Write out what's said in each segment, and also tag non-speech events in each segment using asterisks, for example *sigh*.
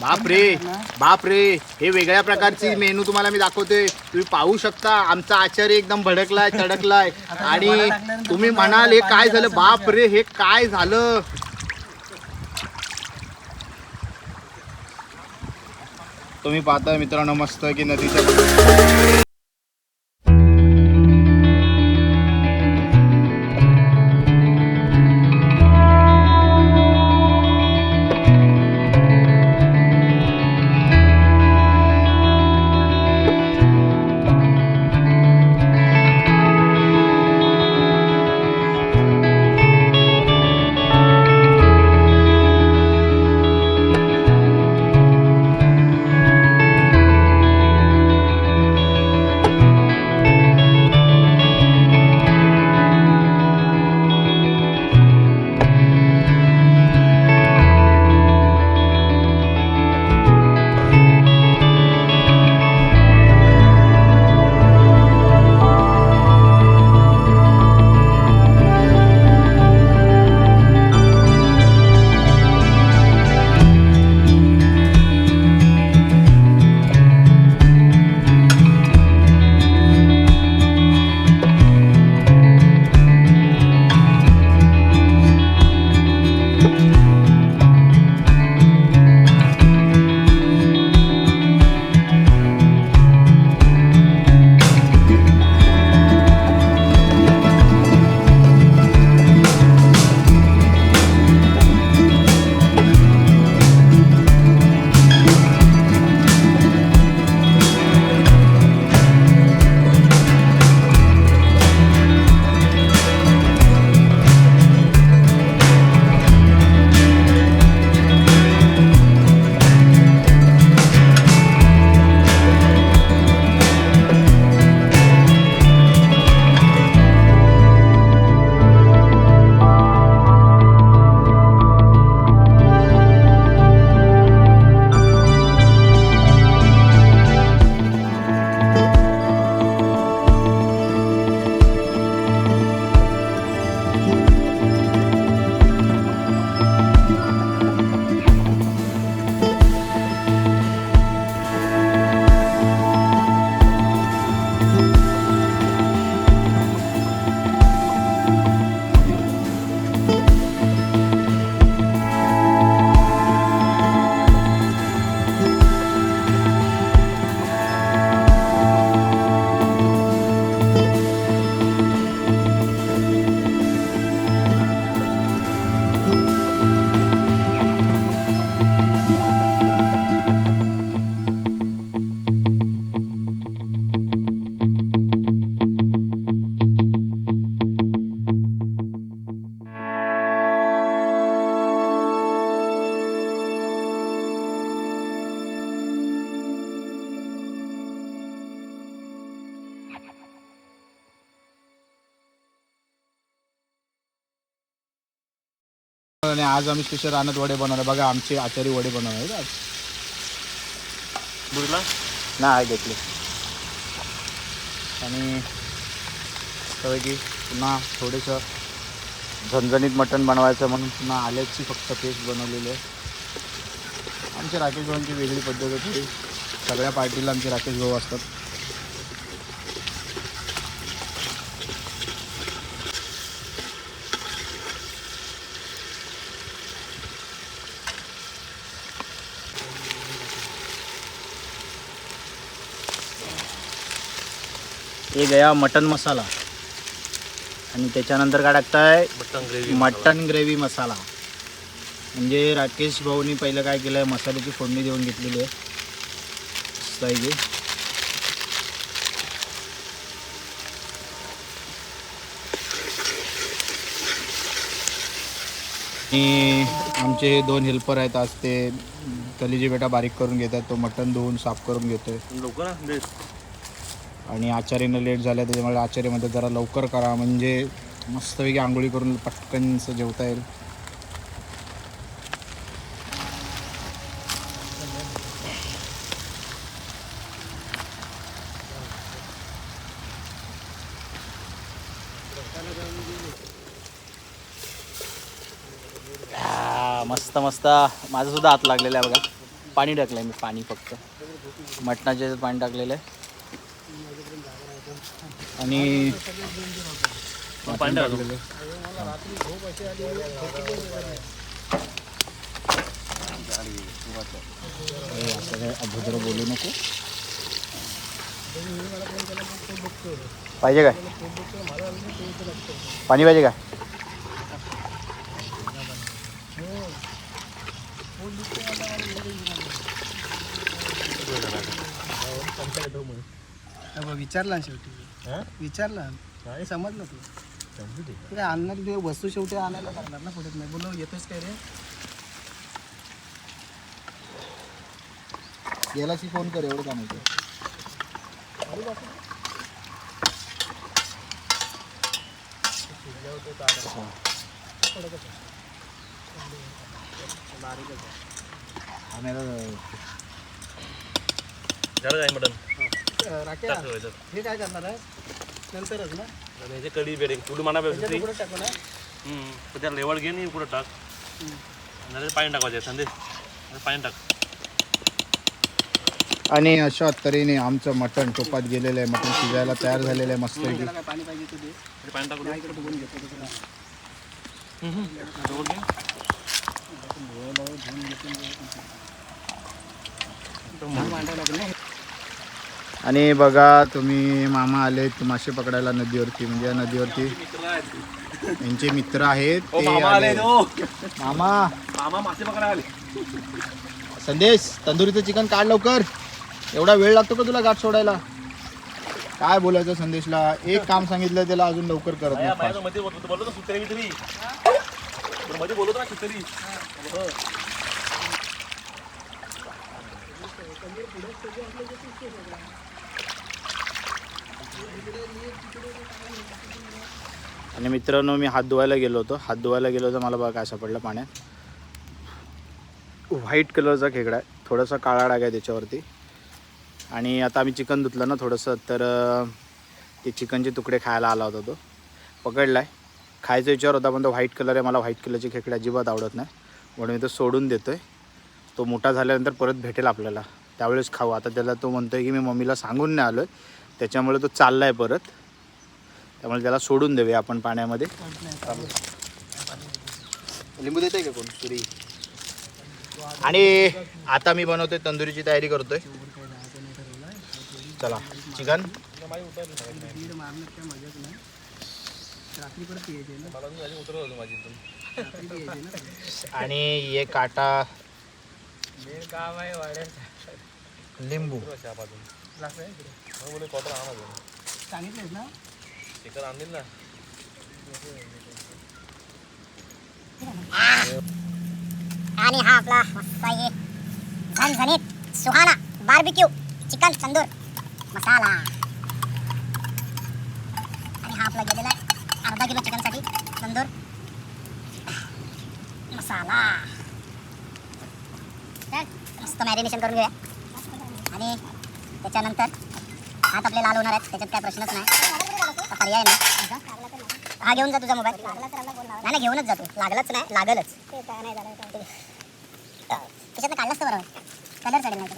बाप रे बाप रे हे वेगळ्या प्रकारची मेनू तुम्हाला मी दाखवते. तुम्ही पाहू शकता आमचा आचार्य एकदम भडकलाय तडकलाय. आणि तुम्ही म्हणाल हे काय झालं? बाप रे हे काय झालं? तुम्ही पाहताय मित्रांनो मस्त की नदीच्या आज आम्ही स्पेशल रानात वडे बनवणार बघा आमचे आचारी वडे बनवणार आहेत आज. बुडला? नाही घेतले. आणि की पुन्हा थोडंसं झणझणीत मटण बनवायचं म्हणून पुन्हा आल्याची फक्त पेस्ट बनवलेली आहे. आमचे राकेश भाऊंची वेगळी पद्धत आहे थोडी सगळ्या पार्टीला आमचे राकेश भाऊ असतात. हे गया मटन मसाला. आणि त्याच्यानंतर काय टाकताय? Mutton gravy mutton gravy masala. म्हणजे राकेश भाऊनी पहिलं काय केलं आहे मसाल्याची फोडणी देऊन घेतलेली आहे. की. आणि आमचे हे दोन हेल्पर आहेत आज. ते कलिजी बेटा बारीक करून घेतात. तो मटण धुवून साफ करून घेतोय. आणि आचार्यानं लेट झालं त्याच्यामुळे आचार्यमध्ये जरा लवकर करा. म्हणजे मस्तपैकी आंघोळी करून पटकनचं जेवता येईल. मस्त मस्त. माझं सुद्धा हात लागलेला आहे बघा. पाणी टाकलं आहे मी पाणी फक्त. मटणाच्या पाणी टाकलेलं आहे. आणि अभद्र बोलू नको. पाहिजे काय? पाणी पाहिजे काय? विचारला शेवटी. विचारला. समजलं तू ते काय आणणार ते वस्तू शेवटी आणायला लागणार ना पुढे. नाही बोललो येतोच काय रे? गेलाची फ़ोन कर एवढं काम मटन अं, राख्या. हे काय करणार आहे? नंतरच ना? ह्याचे कढी बेडे कुठे म्हणा त्याच्यात दुसरी पुढे टाकू ना? घे आणि पुढं टाक. पाणी टाकायचं संदेश. पाणी टाक. आणि अशा तऱ्हेने आमचं मटण टोपात गेलेलं आहे. मटण शिजायला तयार झालेलं आहे मस्त पाणी पाहिजे पाणी बघून घेतो मांडावं लागेल आणि बघा तुम्ही मामा आले मासे पकडायला नदीवरती. म्हणजे या नदीवरती यांचे मित्र आहेत ते आले. मामा. मामा मासे पकडायला आले. संदेश तंदुरीचं चिकन काढ लवकर. एवढा वेळ लागतो का तुला गाठ सोडायला? काय बोलायचं संदेशला? एक काम सांगितलं त्याला अजून लवकर करत नाही. मध्ये बोलतो बोलतो ना सुतरी मी तरी तर मध्ये बोलतो ना सुतरी. आणि मित्रांनो मी हात धुवायला गेलो होतो. हात धुवायला गेलो होतो मला बघा काय सापडलं पाण्यात. व्हाईट कलरचा खेकडा आहे. थोडासा काळा डाग आहे त्याच्यावरती. आणि आता आम्ही चिकन धुतलं ना थोडंसं तर ते चिकनचे तुकडे खायला आला होता तो. पकडला आहे खायचा विचार होता पण तो व्हाईट कलर आहे. मला व्हाईट कलरचे खेकडे अजिबात आवडत नाही. म्हणून मी तो सोडून देतो आहे तो मोठा झाल्यानंतर परत भेटेल आपल्याला. त्यावेळेस खाऊ. आता त्याला तो म्हणतो आहे की मी मम्मीला सांगून नाही आलो आहे त्याच्यामुळे तो चालला आहे परत. त्यामुळे त्याला सोडून देऊया आपण पाण्यामध्ये. लिंबू देत आहे का कोण? सुरी आणि आता मी बनवतोय तंदुरीची तयारी करतोय. चला चिकन. आणि हे काटा. काम आहे वाड्यात लिंबू. इकडे. बोले क्वार्टर आणा सांगितलेस ना? चिकन आणलील ना. आणि हा आपला मस्त आहे. झणझणीत सुहाना बार्बिक्यू चिकन तंदूर मसाला. आणि हा आपला गेलेला आहे. अर्धा किलो चिकनसाठी तंदूर मसाला. मस्त मॅरिनेशन करून घेऊया. आणि त्याच्यानंतर हात आपले लाल होणार आहेत त्याच्यात काय प्रश्नच नाही. पर्याय नाही. हा घेऊन जा तुझा मोबाईल. नाही नाही घेऊनच जातो लागलाच नाही लागलच. त्याच्यात काढलाच तर बरोबर कलर चढेल नाही.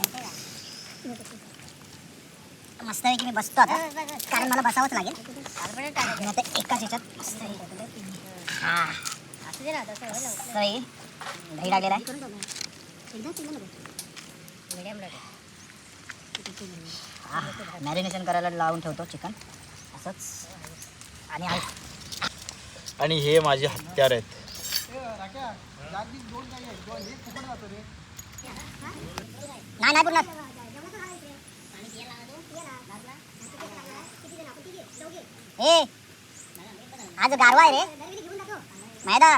मस्त आहे की मी बसतो आता. कारण मला बसावंच लागेल. आता एकाच ह्याच्यात मस्त हा. दही टाकलेला आहे. मॅरिनेशन करायला लावून ठेवतो चिकन असंच. आणि आणि हे माझे हत्यार आहेत. नाही नाही ए आज गारवा आहे रे. मैदा.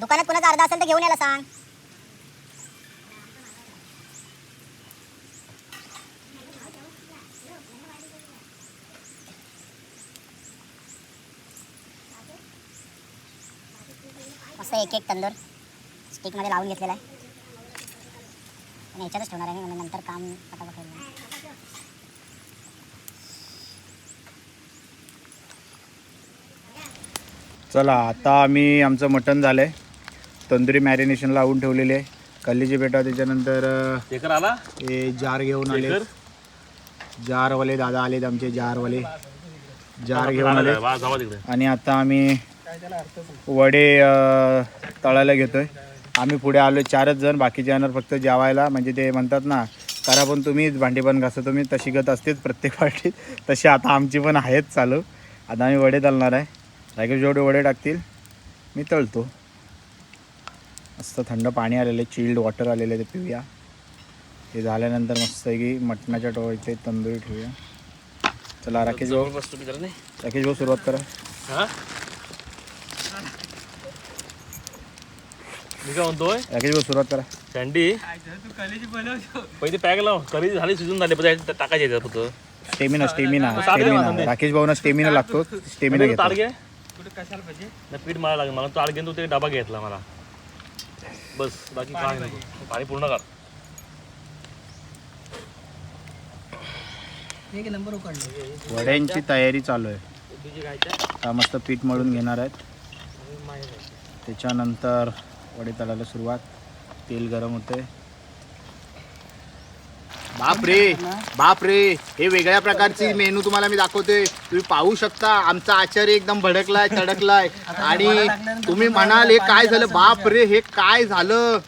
दुकानात कोणाचा अर्धा असेल तर घेऊन यायला सांग. मस्त एक एक तंदूर स्टिकमध्ये लावून घेतलेला आहे. आणि ह्याच्यातच ठेवणार आहे मी म्हणजे नंतर काम पटापट होईल चला आता आम्ही आमचं मटण झालं आहे तंदुरी मॅरिनेशन लावून ठेवलेले आहे. कल्लीची बेटा त्याच्यानंतर आला? हे जार घेऊन आले. जारवाले दादा आलेत आमचे जारवाले. जार घेऊन आले आणि आता आम्ही वडे तळायला घेतोय. आम्ही पुढे आलो चारच जण बाकीचे येणार फक्त जेवायला. म्हणजे ते म्हणतात ना करा पण तुम्हीच भांडी पण घासा तुम्ही. तशी गत असतेच प्रत्येक पार्टीत. तशी आता आमची पण आहेच चालू. आता आम्ही वडे तळणार आहे. राकेश जेवढे वडे टाकतील मी तळतो. मस्त थंड पाणी आलेलं आहे चिल्ड वॉटर आलेलं आहे ते पिऊया. ते झाल्यानंतर मस्त की मटणाच्या टोळीचे तंदुरी ठेवूया चला राकेश भाऊ. राकेश भाऊ सुरुवात करा. हा? मी काय म्हणतोय? राकेश भाऊ सुरुवात करा. सँडी पहिली पॅक लाव. करी झाली शिजून झाली पण टाकायचे फक्त. स्टेमिना स्टेमिना स्टेमिना ना, राकेश भाऊना स्टेमिना लागतो. स्टेमिना म्हणजे घेतो. घे? नाही पीठ मला लागेल. मला घेऊन तू ते डबा घेतला मला. बस बाकी काय नाही. पाणी पूर्ण कर वड्यांची तयारी चालू आहे. आता मस्त पीठ मळून घेणार आहेत. त्याच्यानंतर वडे तळायला सुरुवात. तेल गरम होते बाप रे बाप रे हे वेगळ्या प्रकारची मेनू तुम्हाला मी दाखवते तुम्ही पाहू शकता आमचा आचार्य एकदम भडकलाय तडकलाय. आणि तुम्ही म्हणाल हे काय झालं? बाप रे हे काय झालं?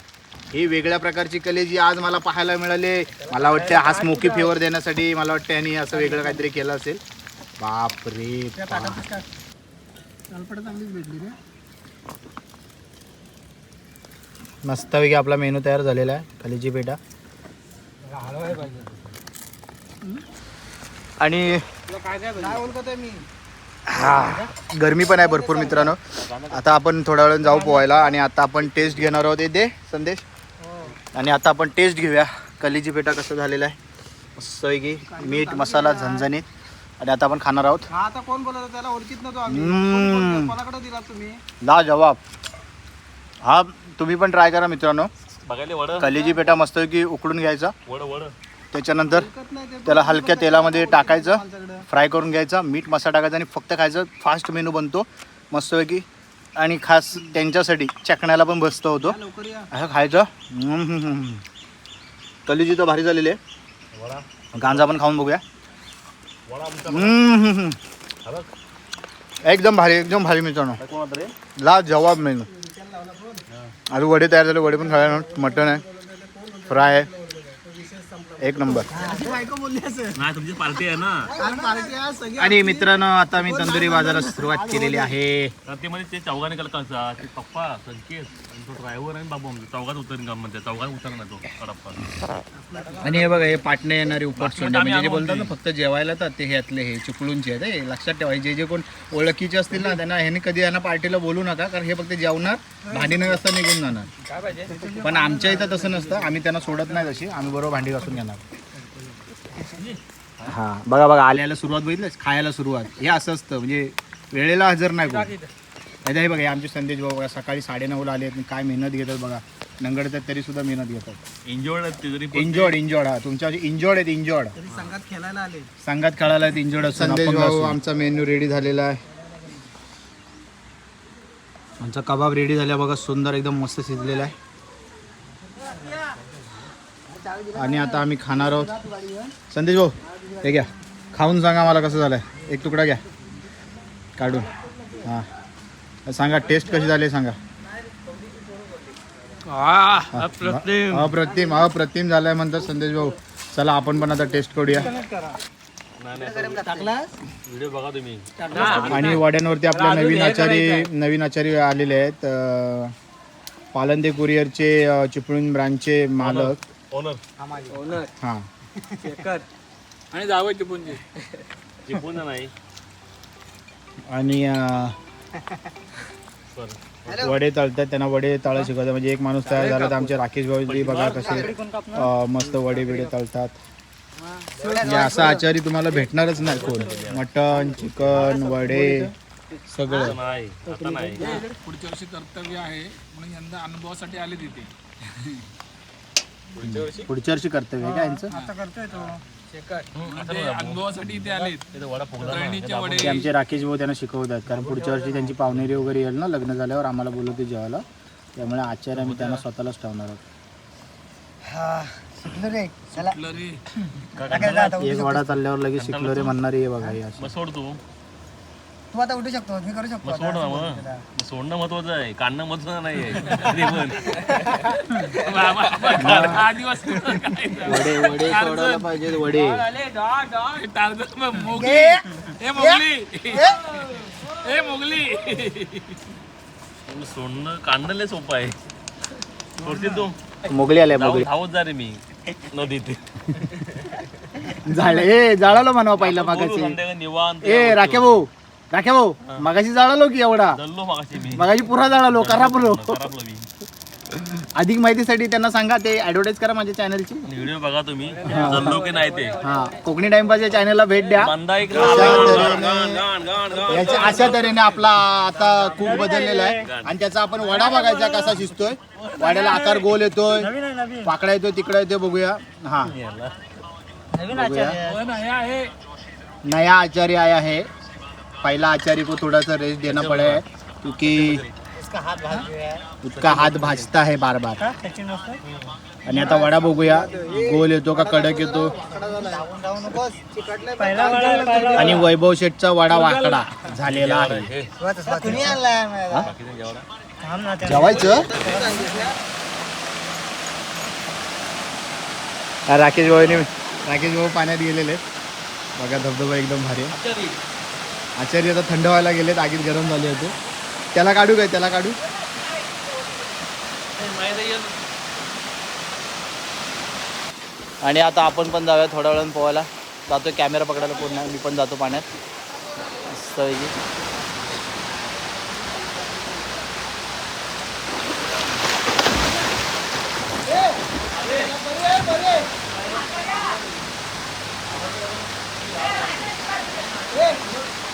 हे वेगळ्या प्रकारची कलेजी आज मला पाहायला मिळाले. मला वाटतं हा स्मोकी फेवर देण्यासाठी मला वाटतं यांनी असं वेगळं काहीतरी केलं असेल. बाप रे मस्तपैकी आपला मेनू तयार झालेला आहे कलेजी पेटा. आणि काय बोलतो मी हा गरमी पण आहे भरपूर मित्रांनो. आता आपण थोड्या वेळाने जाऊ पोहायला आणि आता आपण टेस्ट घेणार आहोत. दे संदेश. आणि आता आपण टेस्ट घेऊया. कलीची पेटा कसं झालेलं आहे. मस्तपैकी मीठ मसाला झणझणीत. आणि आता आपण खाणार आहोत. हा आता कोण बोलत? त्याला ओळखीत नव्हतो ला जवाब. हा तुम्ही पण ट्राय करा मित्रांनो. बघायला वड. कलेजी पेटा मस्तपैकी उकडून घ्यायचा. वड वड. त्याच्यानंतर त्याला हलक्या तेलामध्ये टाकायचं फ्राय करून घ्यायचा मीठ मसाला टाकायचा आणि फक्त खायचं. फास्ट मेनू बनतो मस्तपैकी. आणि खास त्यांच्यासाठी चकण्याला पण बसतं होतो. असं खायचं. कलीजी तर भारी झालेली आहे. गांजा पण खाऊन बघूया. हा. एकदम भारी एकदम भारी मित्रांनो. ला जवाब मेनू. आज वडे तयार झाले वडे पण खायला मटण आहे फ्राय आहे. एक नंबर. नाही तुमची पार्टी आहे ना. आणि मित्रांनो आता मी तंदुरी बाजारात सुरुवात केलेली आहे. तर ते मध्ये ते चौघाने केलं कसा? ते पप्पा संकेत आणि तो ड्रायव्हर आणि बाबू आमचा चौघात उतरेन का म्हणते चौघात उतरणार तो कडप्पा आणि हे बघा हे पाटणे येणारे उपास बाकी आम्ही म्हणजे जे बोलतात ना फक्त जेवायला तर ते ह्यातले हे चिपळूणचे आहेत. हे लक्षात ठेवा जे जे कोण ओळखीचे असतील ना त्यांना ह्याने कधी यांना पार्टीला बोलू नका कारण हे फक्त जेवणार भांडी न घासता निघून जाणार. पण आमच्या इथं तसं नसतं. आम्ही त्यांना सोडत नाही तशी. आम्ही बरोबर भांडी घासून घेणार. हा बघा बघा आल्याला सुरुवात बघितलंच खायला सुरुवात. हे असं असतं म्हणजे वेळेला हजर नाही कोण. आता हे बघा हे आमचे संदेश भाऊ बघा सकाळी साडेनऊला आले आहेत काय मेहनत घेतात बघा. नंगडतात तरी सुद्धा मेहनत घेतात. इंजोर्ड इंजॉर्ड इंजॉर्ड हा. तुमच्या इंजॉर्ड आहेत इंजॉर्ड तरी संघात खेळायला आले. संघात खेळायला आहेत इंजॉर्ड संदेश भाऊ आमचा मेन्यू रेडी झालेला आहे. आमचा कबाब रेडी झाला बघा सुंदर एकदम मस्त शिजलेला आहे. आणि आता आम्ही खाणार आहोत. संदेश भाऊ हे घ्या. खाऊन सांगा मला कसं झालंय. एक तुकडा घ्या. काढून. हां. सांगा टेस्ट कशी झाली आहे सांगा. अप्रतिम. अप्रतिम अप्रतिम झालाय म्हणतात संदेश भाऊ. चला आपण पण आता टेस्ट करूया. टाकला व्हिडिओ बघा तुम्ही. आणि वाड्यांवरती आपल्या नवीन आचारी नवीन आचारी आलेले आहेत. पालंदे कुरिअरचे चिपळूण ब्रांचचे मालक. ओनर हां. आणि जावं टिपूनची जे पुन्हा नाही. आणि अं, वडे तळतात त्यांना वडे तळ शिकवतात. म्हणजे एक माणूस तयार झाला तर आमचे राकेश भाऊजी बघा कसे अं, मस्त वडे बिडे तळतात. म्हणजे असा आचारी तुम्हाला भेटणारच नाही कोण. मटन चिकन वडे सगळं. आता नाही. आता नाही. पुढच्या वर्षी कर्तव्य आहे म्हणून यंदा अनुभवासाठी आले तिथे. पुढच्या वर्षी? कर्तव्य आहे का यांचं? आता करतोय तो. ते अनुभवासाठी इथे आलेत. इथे वडा फुगला ना. तळणीचे वडे ते आमचे राकेश भाऊ त्यांना शिकवतात कारण पुढच्या वर्षी त्यांची पाहुणेरी वगैरे येईल ना लग्न झाल्यावर आम्हाला बोलवते जेवायला. त्यामुळे आचार्य आम्ही त्यांना स्वतःलाच ठेवणार आहोत. हा शिकलो रे. चला. कुठलं रे. टाकायचं आता एक वडा चालल्यावर लगेच शिकलो रे म्हणणारी आहे बघा ही अशी मग सोड तू. तू आता उठू शकतो मी करू शकतो मग सोड ना मग. मग सोडणं महत्वाचं आहे. काढणं महत्वाचं नाही आहे बाबा, *laughs* बाबा, दहा दिवस काय वडे वडे सोडायला पाहिजे वडे. टार्गेट मग मोगली ए मोगली. ए मोगली. सोडणं काढणं लय सोपं आहे. सोडतील तू? मोगली आल्या जाऊन मोगली. धावत जा रे मी नदीत. झाले. ए जाळालो म्हणवा पहिला बोलू मागाशी संध्याकाळी निवांत. ए राखे भाऊ राखे भाऊ मागाशी जाळालो की एवढा? जल्लो मागाशी मी. मागाशी पुरा जाळालो करापलो खराबलो मी. अधिक माहितीसाठी त्यांना सांगा ते ऍडव्हर्टाईज करा माझ्या चॅनलची व्हिडिओ बघा तुम्ही की नाही ते. हा कोकणी टाइमपास या चॅनलला भेट द्या. एक याच्या अशा तऱ्हेने आपला आता कुक बदललेला आहे. आणि त्याचा आपण वडा बघायचा कसा शिजतोय. वाड्याला आकार गोल येतोय. पाकडा येतोय तिकडे येतोय बघूया. हा. बघूया आहे. नया आचार्य आया है पहला आचार्य को थोड़ा सा रेस्ट देना पड़ा है क्योंकि उसका हात भाजता है बार बार आणि आता वडा बघूया. गोल येतो का कडक येतो? आणि वैभव शेठचा वडा वाकडा झालेला आहे. जेवायचं? राकेश भाऊने राकेश भाऊ पाण्यात गेलेले बघा धबधबा एकदम भारी आहे. आचार्य आता थंड व्हायला गेलेत आगीत गरम झाले होते. त्याला काढू काय? त्याला काढू? आणि आता आपण पण जाऊया थोड्या वेळानं पोहायला. जातो कॅमेरा पकडायला पूर्ण. मी पण जातो पाण्यात. मस्तपैकी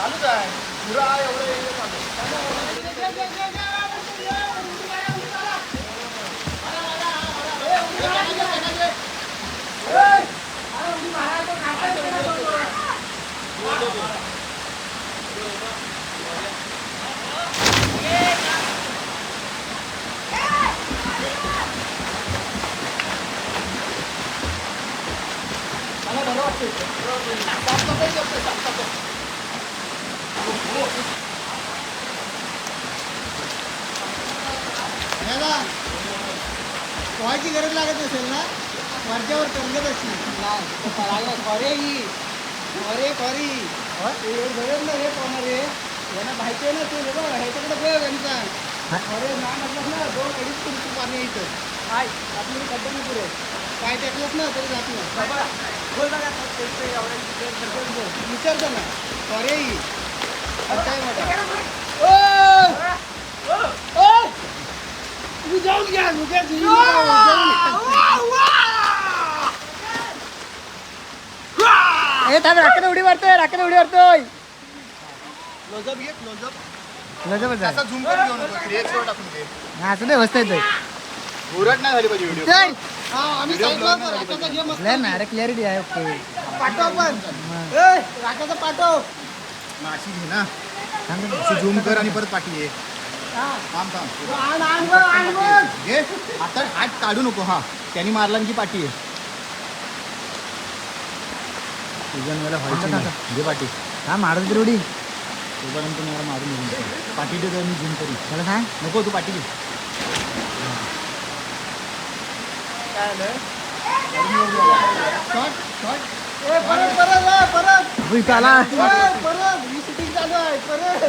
चालूच आहे पुरा एवढे Thank you. पोहायची गरज लागत असेल ना? वरच्यावर तरंगत असतील खरे ही. खरे खरी गरज ना रे पोहणार रे यांना माहिती आहे ना तू बघा ह्याच्याकडे बघ यांचा. अरे ना म्हटलं ना दोन अडीच फूट पाणी इथं. काय? आपल्याला खड्डे नाही पुरे काय टाकलंच ना तरी जात नाही विचारतो ना. खरे ही. जाऊन घ्या राखेला उडी मारतोय राखेला उडी मारतोय. असा हा नाही बसता येतोय. उरट नाही झाली पाहिजे व्हिडिओ चल. हा आम्ही साईडला होतो, राकाचा घे मस्त. क्लिअर ना अरे क्लिअरिटी आहे ओके. पाठव पण ए, राकाचा पाठव. माशी घे ना? अशी झूम कर आणि परत पाठी ये. थांब थांब. घे आता हात काढू नको हा. त्यांनी मारला की पाठी आहे मला व्हायची नाही. घे पाठी. हा मारत तरी उडी तोपर्यंत मला मारून घेऊन पाठी दे तर मी झूम करी त्याला सांग. नको तू पाठी घे. Shot shot. परत परत परत. त्याला परत. ही शूटिंग चालू आहे परत.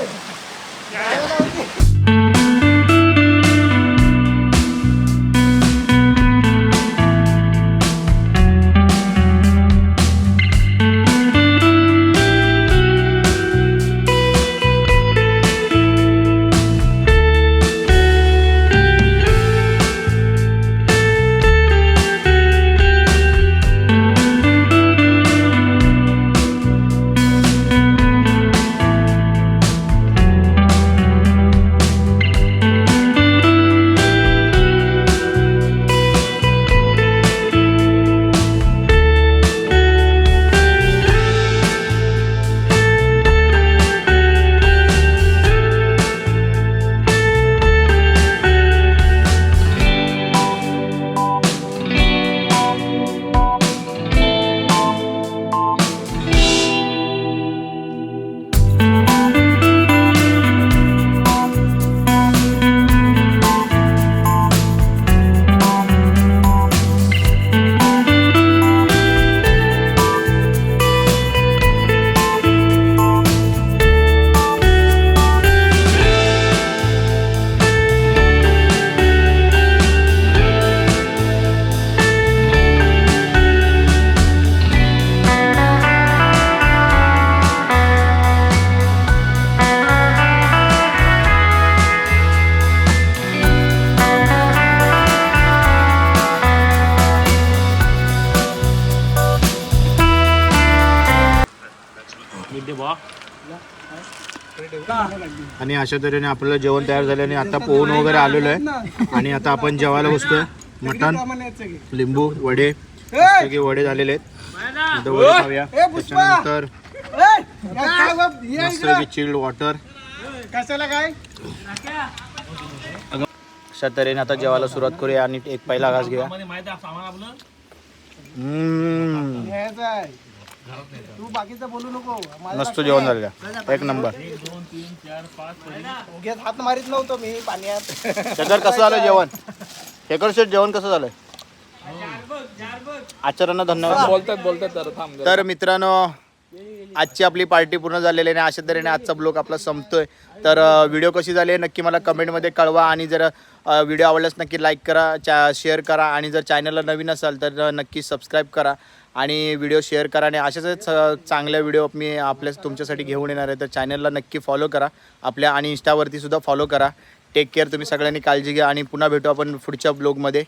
आणि अशा तऱ्हेने आपल्याला जेवण तयार झाले आणि आता पोहून वगैरे आलेलो आहे. आणि आता आपण जेवायला बसतोय. मटण लिंबू वडे. सगळे वडे झालेले आहेत. आता वडे खाऊया. त्याच्यानंतर मस्त चिल्ड वॉटर कशाला काय? अशा तऱ्हेने आता जेवायला सुरुवात करूया आणि एक पहिला घास घेऊया. तू बाकीचं बोलू नको. मस्त जेवण झालेलं. आहे. एक नंबर. उगीच हात मारित नव्हतो मी पाण्यात. शेखर कसं झालं *laughs* जेवण? शेखर शेठ जेवण कसं झालंय? आचार्यांना धन्यवाद. बोलतात बोलतात जरा थांब तर मित्रांनो आजची आपली पार्टी पूर्ण झालेली आहे आणि अशा तऱ्हेने आजचा ब्लॉग आपला संपतोय. तर व्हिडिओ कशी झाली आहे नक्की मला कमेंटमध्ये कळवा. आणि जर व्हिडिओ आवडल्यास नक्की लाईक करा चा शेअर करा. आणि जर चॅनलला नवीन असाल तर नक्की सबस्क्राईब करा. आणि व्हिडिओ शेअर करा आणि अशाच चांगल्या व्हिडिओ मी आपल्या तुमच्यासाठी घेऊन येणार आहे. तर चॅनलला नक्की फॉलो करा. आपल्या आणि इंस्टावरती सुद्धा फॉलो करा. टेक केअर तुम्ही सगळ्यांनी काळजी घ्या आणि पुन्हा भेटू आपण पुढच्या ब्लॉगमध्ये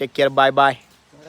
टेक केअर बाय बाय